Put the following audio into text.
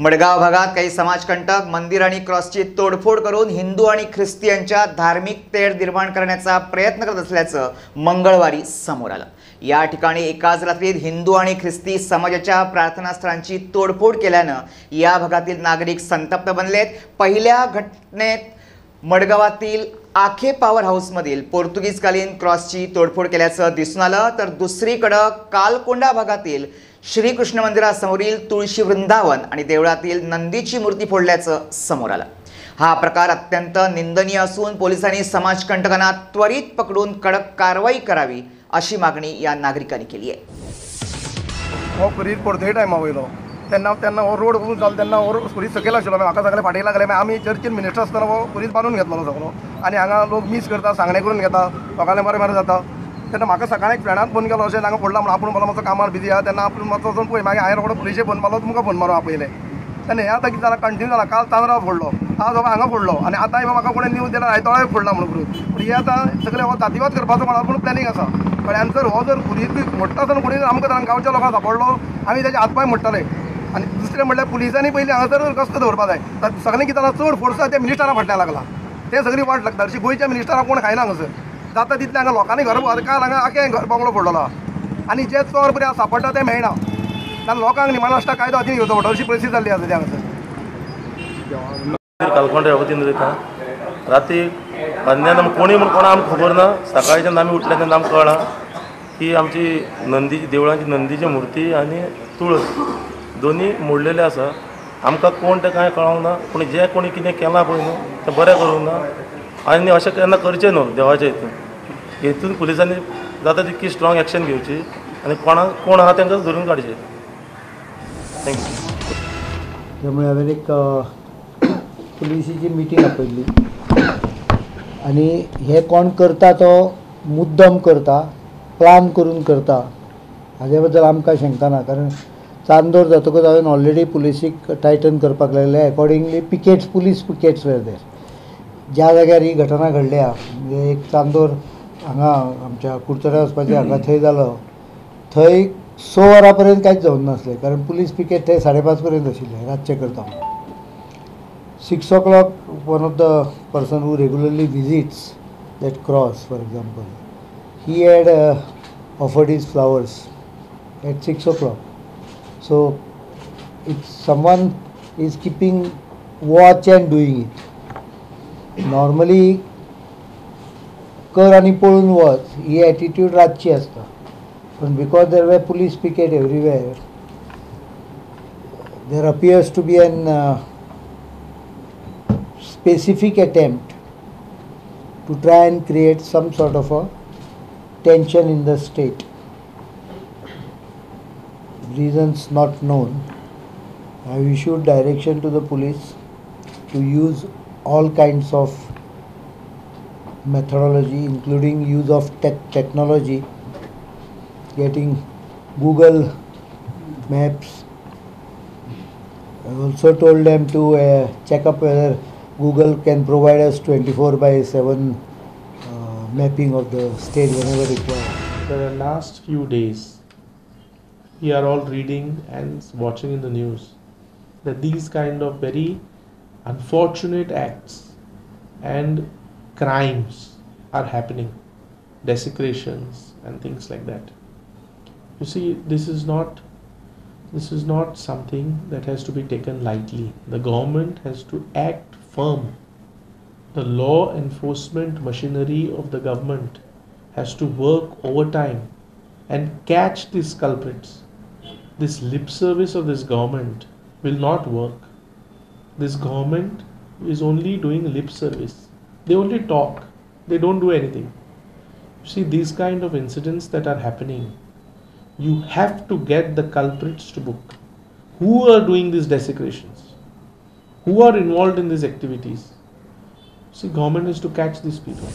मडगाव भागात काही समाजकंटक मंदिर आणि क्रॉसची तोडफोड करून हिंदू आणि ख्रिस्तियांच्या धार्मिक तेढ निर्माण करण्याचा प्रयत्न करत असल्याचं मंगळवारी समोर आलं. या ठिकाणी एकाच रात्रीत हिंदू आणि ख्रिस्ती समाजाच्या प्रार्थनास्थळांची तोडफोड केल्यानं या भागातील नागरिक संतप्त बनलेत. पहिल्या घटनेत मडगावातील आखे पॉवर हाऊसमधील पोर्तुगीजकालीन क्रॉसची तोडफोड केल्याचं दिसून आलं. तर दुसरीकडं कालकोंडा भागातील श्रीकृष्ण मंदिरासमोरील तुळशी वृंदावन आणि देवळातील नंदीची मूर्ती फोडल्याचं समोर आलं. हा प्रकार अत्यंत निंदनीय असून पोलिसांनी समाजकंटकांना त्वरित पकडून कडक कारवाई करावी अशी मागणी या नागरिकांनी केली आहे. हो खुरीत परतय टायमा वयलो हो. तेन्ना तेन्ना हो रोड करून चालू तेन्ना हो खुरीत सकयल आशिल्लो म्हाका सगळे फाटीं लागले. मागीर आमी चर्चीन मिनिस्टर आसतना हो खुरीत बांदून घेतलो सगळो. आनी हांगा लोक मीस करता सांगणे करून घेता लोकांना बरें बरें जाता तेन्ना म्हाका सकाळी एक फ्रेंडान फोन केलो अशें हांगा पडला म्हणून आपूण मला मातसो कामार बिजी आहा. तेन्ना आपूण मातसो वचून पळय मागीर हांवें रोखडो पुलिशे फोन मारलो तुमकां फोन मारूं आपयले तेन्ना हें आतां कितें जालां कंटिन्यू जाला काल तांदराव फोडलो. आज हो हांगा फोडलो. आनी आतां म्हाका कोणें न्यूज दिला रायतोळे फोडला म्हणून करून पूण हे आतां सगळे हो जातीवाद करपाचो म्हणून पूण प्लॅनिंग आसा पण आन्सर हो जर खुरीत मोडटा आसतना कोणी आमकां गांवच्या लोकांक सापडलो. आमी तेजे हातपांय मोडटले आनी दुसरें म्हणल्यार पुलिसांनी पयलीं हांगासर कसो दवरपा जाय सगळें कितें जाला चड फोर्स आसा ते मिनिस्टरां फाटल्या लागला. ते सगळी वाट लागता अशी गोंयच्या मिनिस्टरांक कोण खायना हांगासर जाता तितलें हांगा लोकांनी घर काल हांगा आखें घर बंगलो फोडलो. आनी जे चोर बरें सांपडटा ते मेळना कारण लोकांक निमानाश्टा कायदो हातीन घेवचो पडटा अशी परिस्थिती जाल्ली आसा ती हांगासर कालकोंडे वतीन उलयता राती अन्यान कोणी म्हण कोणा आमकां खबर ना सकाळच्यान आमी उठल्या तेन्ना आमकां कळ्ळां की आमची नंदीची देवळांची नंदीची मुर्ती आनी तुळस. दोनी मोडलेले आसा आमकां कोण तें कांय कळोंक ना पूण जें कोणी कितें केलां पळय न्हू तें बरें करूंक ना. आनी अशें केन्ना करचें न्हू देवाच्या हितून हितून पुलिसांनी जाता तितकी स्ट्रॉंग एक्शन घेवची आनी कोणाक कोण आहा तांकां धरून काडचें थँक्यू त्यामुळे हांवें एक पुलिसीची मिटींग आपयल्ली आनी हे कोण करता तो मुद्दम करता प्लान करून करता हाजे बद्दल आमकां शंका ना कारण चांदोर जातकच हांवें ऑलरेडी पुलिसीक टायटन करपाक लागले. Accordingly pickets police pickets were there ज्या जाग्यार ही घटना घडल्या म्हणजे एक चांदोर हांगा आमच्या कुडचड्या वचपाचें हांगा थंय जालो. थंय स वरां पर्यंत कांयच जावून नासलें कारण पुलीस पिकेट थंय साडे पांच पर्यंत आशिल्ले रातचे करता. Six o'clock one of the person who regularly visits that cross for example he had offered is flowers at six o'clock so it's someone is keeping watch and doing it normally कर आनी पळून वच ही attitude रातची आसता पण because there they police picket everywhere there appears to be an specific attempt to try and create some sort of a tension in the state. Reasons not known. I have issued direction to the police to use all kinds of methodology, including use of tech technology, getting Google Maps. I also told them to uh, check up whether Google can provide us 24 by 7 uh, mapping of the state whenever required. For the last few days, we are all reading and watching in the news that these kind of very unfortunate acts and crimes are happening, desecrations and things like that. You see, this is not this is not something that has to be taken lightly. The government has to act firm. The law enforcement machinery of the government has to work overtime and catch these culprits. This lip service of this government will not work. This government is only doing lip service. They only talk, they don't do anything. You see, these kind of incidents that are happening, you have to get the culprits to book. Who are doing these desecrations? Who are involved in these activities? See, government is to catch these people.